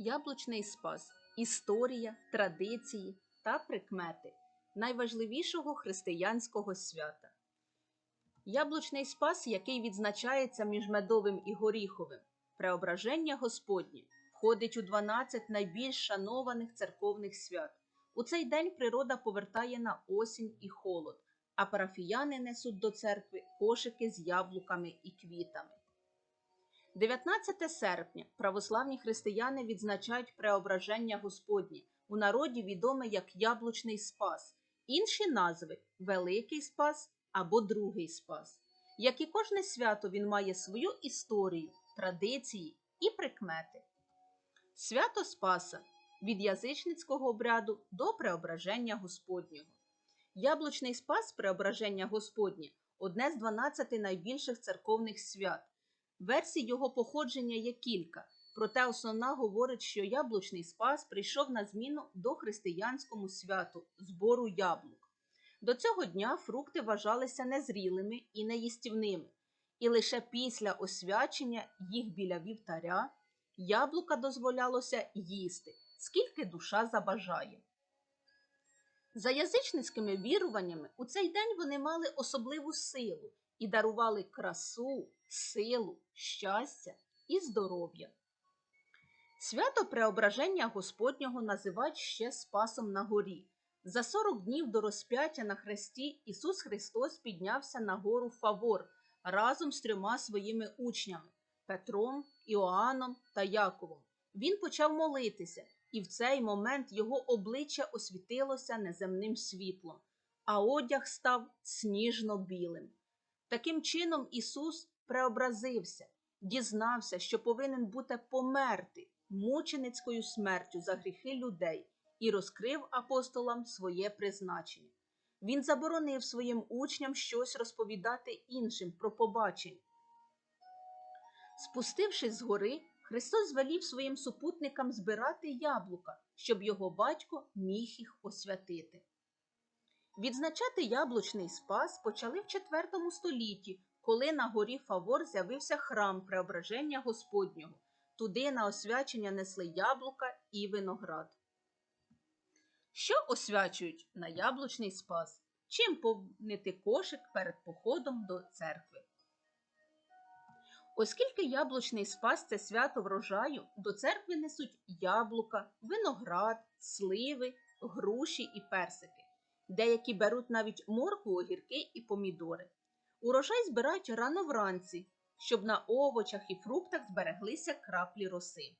Яблучний спас історія, традиції та прикмети найважливішого християнського свята. Яблучний спас, який відзначається між медовим і горіховим, преображення Господнє, входить у 12 найбільш шанованих церковних свят. У цей день природа повертає на осінь і холод, а парафіяни несуть до церкви кошики з яблуками і квітами. 19 серпня православні християни відзначають преображення Господнє, у народі відоме як Яблучний Спас, інші назви Великий Спас або Другий Спас. Як і кожне свято, він має свою історію, традиції і прикмети. Свято Спаса від язичницького обряду до преображення Господнього. Яблучний Спас преображення Господнє одне з 12 найбільших церковних свят. Версій його походження є кілька, проте основна говорить, що яблучний спас прийшов на зміну до християнському святу збору яблук. До цього дня фрукти вважалися незрілими і неїстівними, і лише після освячення їх біля вівтаря яблука дозволялося їсти, скільки душа забажає. За язичницькими віруваннями, у цей день вони мали особливу силу і дарували красу, силу, щастя і здоров'я. Свято Преображення Господнього називають ще Спасом на горі. За 40 днів до розп'яття на хресті Ісус Христос піднявся на гору Фавор разом з трьома своїми учнями Петром, Іоанном та Яковом. Він почав молитися, і в цей момент його обличчя освітилося неземним світлом, а одяг став сніжно-білим. Таким чином Ісус преобразився, дізнався, що повинен бути померти мученицькою смертю за гріхи людей і розкрив апостолам своє призначення. Він заборонив своїм учням щось розповідати іншим про побачення. Спустившись з гори, Христос звелів своїм супутникам збирати яблука, щоб його батько міг їх освятити. Відзначати яблучний спас почали в IV столітті, коли на горі Фавор з'явився храм Преображення Господнього. Туди на освячення несли яблука і виноград. Що освячують на яблучний спас? Чим повнити кошик перед походом до церкви? Оскільки яблучний спас це свято врожаю, до церкви несуть яблука, виноград, сливи, груші і персики. Деякі беруть навіть моркву, огірки і помідори. Урожай збирають рано вранці, щоб на овочах і фруктах збереглися краплі роси.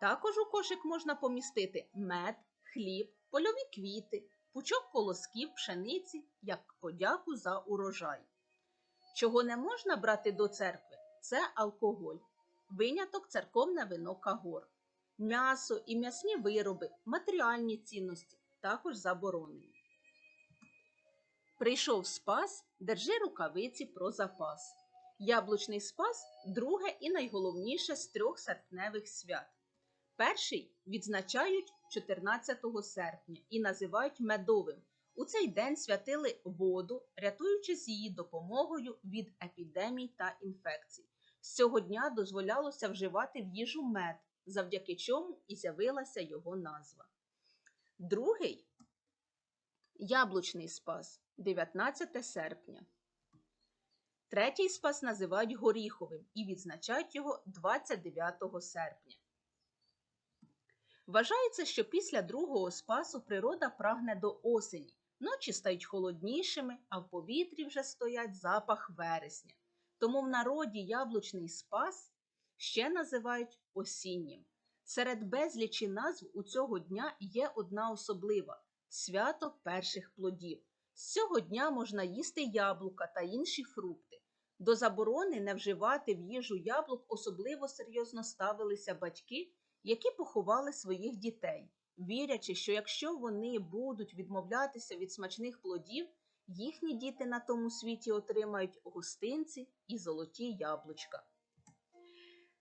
Також у кошик можна помістити мед, хліб, польові квіти, пучок колосків пшениці як подяку за урожай. Чого не можна брати до церкви, це алкоголь, виняток церковне вино кагор, м'ясо і м'ясні вироби, матеріальні цінності також заборонені. Прийшов спас, держи рукавиці про запас. Яблучний спас друге і найголовніше з трьох серпневих свят. Перший відзначають 14 серпня і називають медовим. У цей день святили воду, рятуючись її допомогою від епідемій та інфекцій. З цього дня дозволялося вживати в їжу мед, завдяки чому і з'явилася його назва. Другий яблучний спас 19 серпня. Третій спас називають горіховим і відзначають його 29 серпня. Вважається, що після другого спасу природа прагне до осені. Ночі стають холоднішими, а в повітрі вже стоять запах вересня. Тому в народі яблучний спас ще називають осіннім. Серед безлічі назв у цього дня є одна особлива свято перших плодів. З цього дня можна їсти яблука та інші фрукти. До заборони не вживати в їжу яблук особливо серйозно ставилися батьки, які поховали своїх дітей, вірячи, що якщо вони будуть відмовлятися від смачних плодів, їхні діти на тому світі отримають гостинці і золоті яблучка.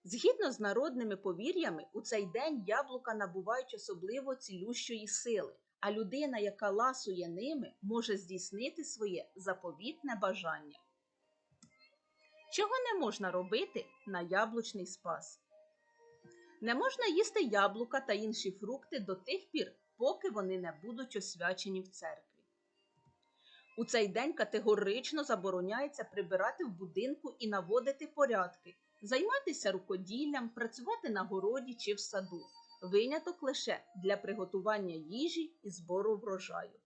Згідно з народними повір'ями, у цей день яблука набувають особливо цілющої сили, а людина, яка ласує ними, може здійснити своє заповітне бажання. Чого не можна робити на яблучний спас? Не можна їсти яблука та інші фрукти до тих пір, поки вони не будуть освячені в церкві. У цей день категорично забороняється прибирати в будинку і наводити порядки, займатися рукоділлям, працювати на городі чи в саду. Виняток лише для приготування їжі і збору врожаю.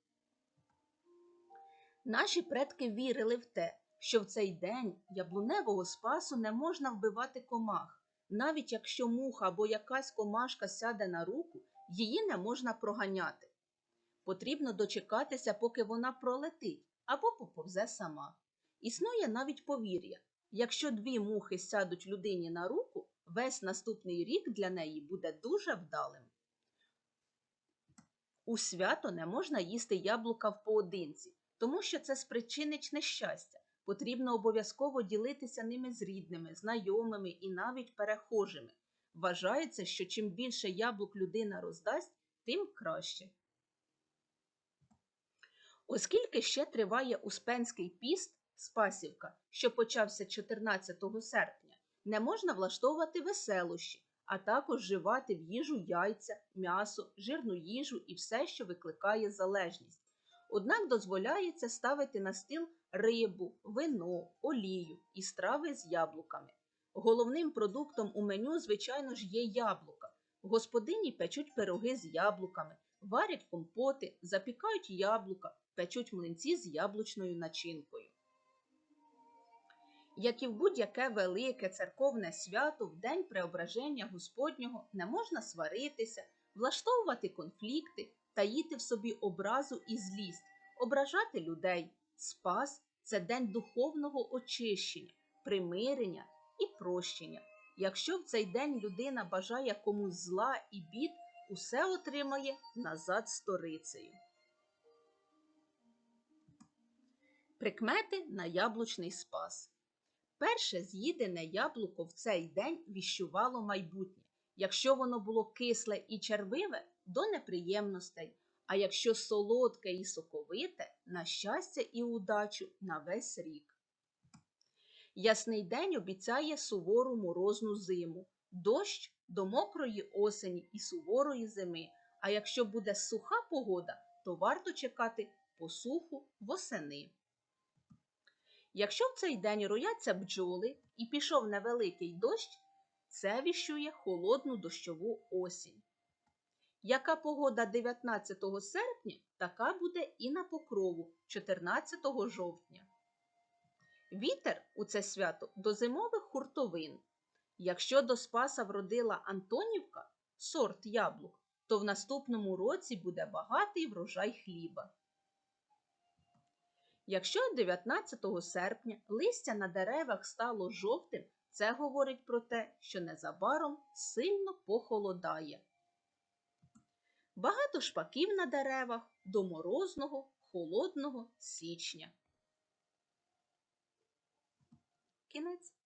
Наші предки вірили в те, що в цей день яблуневого спасу не можна вбивати комах. Навіть якщо муха або якась комашка сяде на руку, її не можна проганяти. Потрібно дочекатися, поки вона пролетить або поповзе сама. Існує навіть повір'я: якщо дві мухи сядуть людині на руку, весь наступний рік для неї буде дуже вдалим. У свято не можна їсти яблука в поодинці, тому що це спричинить нещастя. Потрібно обов'язково ділитися ними з рідними, знайомими і навіть перехожими. Вважається, що чим більше яблук людина роздасть, тим краще. Оскільки ще триває Успенський піст Спасівка, що почався 14 серпня, не можна влаштовувати веселощі, а також вживати в їжу яйця, м'ясо, жирну їжу і все, що викликає залежність. Однак дозволяється ставити на стіл рибу, вино, олію і страви з яблуками. Головним продуктом у меню, звичайно ж, є яблука. Господині печуть пироги з яблуками, варять компоти, запікають яблука, печуть млинці з яблучною начинкою. Як і в будь-яке велике церковне свято, в день преображення Господнього не можна сваритися, влаштовувати конфлікти, таїти в собі образу і злість, ображати людей. Спас це день духовного очищення, примирення і прощення. Якщо в цей день людина бажає комусь зла і бід, усе отримає назад сторицею. Прикмети на яблучний спас. Перше з'їдене яблуко в цей день віщувало майбутнє. Якщо воно було кисле і червиве, до неприємностей, а якщо солодке і соковите, на щастя і удачу на весь рік. Ясний день обіцяє сувору морозну зиму, дощ до мокрої осені і суворої зими. А якщо буде суха погода, то варто чекати посуху восени. Якщо в цей день рояться бджоли і пішов невеликий дощ, це віщує холодну дощову осінь. Яка погода 19 серпня, така буде і на покрову 14 жовтня. Вітер у це свято до зимових хуртовин. Якщо до Спаса вродила Антонівка, сорт яблук, то в наступному році буде багатий врожай хліба. Якщо 19 серпня листя на деревах стало жовтим, це говорить про те, що незабаром сильно похолодає. Багато шпаків на деревах до морозного, холодного січня. Кінець.